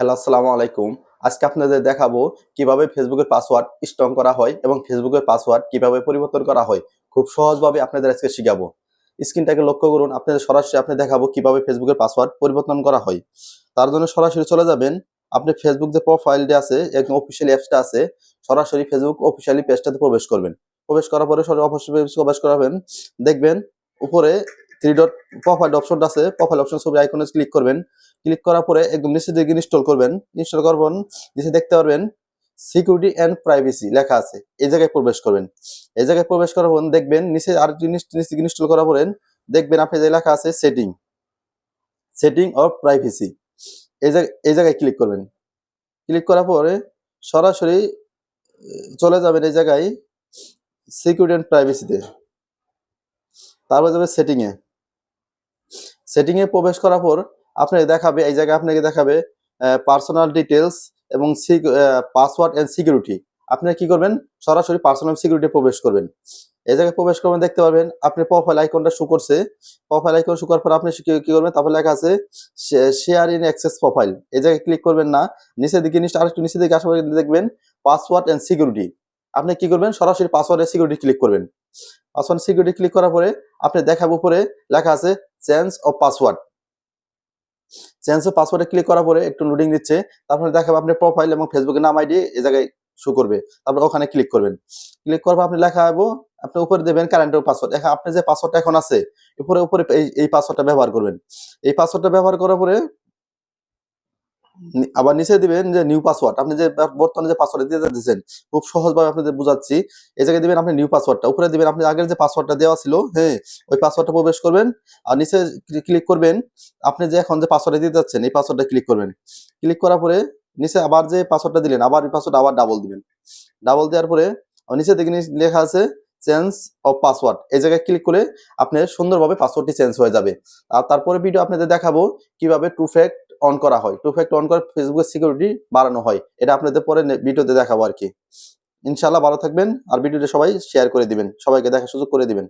Hello, আসসালামু আলাইকুম। আজকে আপনাদের দেখাবো কীভাবে ফেসবুকের পাসওয়ার্ড স্ট্রং করা হয় এবং ফেসবুকের পাসওয়ার্ড কীভাবে পরিবর্তন করা হয়। খুব সহজভাবে আপনাদের আজকে শিখাবো। স্ক্রিনটাকে লক্ষ্য করুন, আপনাদের সরাসরি আপনি দেখাবো কীভাবে ফেসবুকের পাসওয়ার্ড পরিবর্তন করা হয়। তার জন্য সরাসরি চলে যাবেন। আপনি ফেসবুক যে প্রোফাইলটা আছে একদম অফিসিয়ালি অ্যাপসটা আছে, সরাসরি ফেসবুক অফিসিয়ালি পেজটাতে প্রবেশ করবেন। প্রবেশ করার পরে সরাসরি প্রবেশ করাবেন। দেখবেন উপরে থ্রি ডট প্রোফাইল অপশনটা আছে প্রোফাইল অপশন ছবি আইকনে ক্লিক করবেন। ক্লিক করার পরে একদম নিচে দিকে ইনস্টল করবেন। ইনস্টল করবেন নিচে দেখতে পারবেন সিকিউরিটি অ্যান্ড প্রাইভেসি লেখা আছে। এই জায়গায় প্রবেশ করবেন। এই জায়গায় প্রবেশ করার পর দেখবেন নিচে আর জিনিস নিচে ইনস্টল করার পরে দেখবেন আপনি যে লেখা আছে সেটিং সেটিং অফ প্রাইভেসি এই জায়গায় এই জায়গায় ক্লিক করবেন। ক্লিক করার পরে সরাসরি চলে যাবেন এই জায়গায় সিকিউরিটি অ্যান্ড প্রাইভেসিতে তারপরে যাবে সেটিংয়ে সেটিংয়ে প্রবেশ করার পর আপনাকে দেখাবে, এই জায়গায় আপনাকে দেখাবে পার্সোনাল ডিটেলস এবং পাসওয়ার্ড এন্ড সিকিউরিটি আপনি কি করবেন? সরাসরি পার্সোনাল সিকিউরিটি প্রবেশ করবেন। এই জায়গায় প্রবেশ করবেন, দেখতে পারবেন আপনি প্রোফাইল আইকনটা শো করছে। প্রোফাইল আইকন শো করার পর আপনি কি- করবেন? তারপর লেখা আছে শেয়ার ইন অ্যাক্সেস প্রোফাইল এই জায়গায় ক্লিক করবেন না। নিচের দিকে, নিচে আরেকটু নিচের দিকে আসার দেখবেন পাসওয়ার্ড এন্ড সিকিউরিটি আপনি কি করবেন? সরাসরি পাসওয়ার্ড সিকিউরিটি ক্লিক করবেন। পাসওয়ার্ড সিকিউরিটি ক্লিক করার পরে আপনি দেখাবো উপরে লেখা আছে change your password. Change your পাসওয়ার্ডে click করার পরে একটু লোডিং দিচ্ছে তারপরে দেখাবে আপনি প্রোফাইল এবং ফেসবুকের নাম আইডি এই জায়গায় শো করবে। তারপরে ওখানে ক্লিক করবেন। ক্লিক করার পর আপনি লেখা হব আপনি উপরে দেবেন কারেন্টের পাসওয়ার্ড এখন আপনি যে পাসওয়ার্ডটা এখন আছে, উপরে উপরে এই পাসওয়ার্ডটা ব্যবহার করবেন। এই পাসওয়ার্ডটা ব্যবহার করার পরে আবার নিচে দিবেন যে নিউ পাসওয়ার্ড আপনি যে বর্তমানে যে পাসওয়ার্ড দিয়ে দিচ্ছেন খুব সহজভাবে আপনাদের বুঝাচ্ছি, এই জায়গায় দিবেন আপনি নিউ পাসওয়ার্ডটা উপরে দিবেন আপনি আগের যে পাসওয়ার্ডটা দেওয়া ছিল হ্যাঁ ওই পাসওয়ার্ডটা প্রবেশ করবেন, আর নিচে ক্লিক করবেন, আপনি যে এখন যে পাসওয়ার্ডটা দিতে যাচ্ছেন, এই পাসওয়ার্ডটা ক্লিক করবেন ক্লিক করার পরে নিচে আবার যে পাসওয়ার্ডটা দিলেন, আবার পাসওয়ার্ড আবার ডাবল দিবেন ডাবল দেওয়ার পরে নিচে নিচ- লেখা আছে চেঞ্জ অফ পাসওয়ার্ড এই জায়গায় ক্লিক করে আপনার সুন্দরভাবে পাসওয়ার্ডটি চেঞ্জ হয়ে যাবে, আর তারপরে ভিডিও আপনাদের দেখাবো, কীভাবে টু ফ্যাক্ট অন করা হয়। টু ফ্যাক্টর অন করে ফেসবুকের সিকিউরিটি বাড়ানো হয়। এটা আপনাদের পরে ভিডিওতে দেখাবো আর কি। ইনশাল্লাহ ভালো থাকবেন। আর ভিডিওটা সবাই শেয়ার করে দিবেন। সবাইকে দেখার সুযোগ করে দিবেন।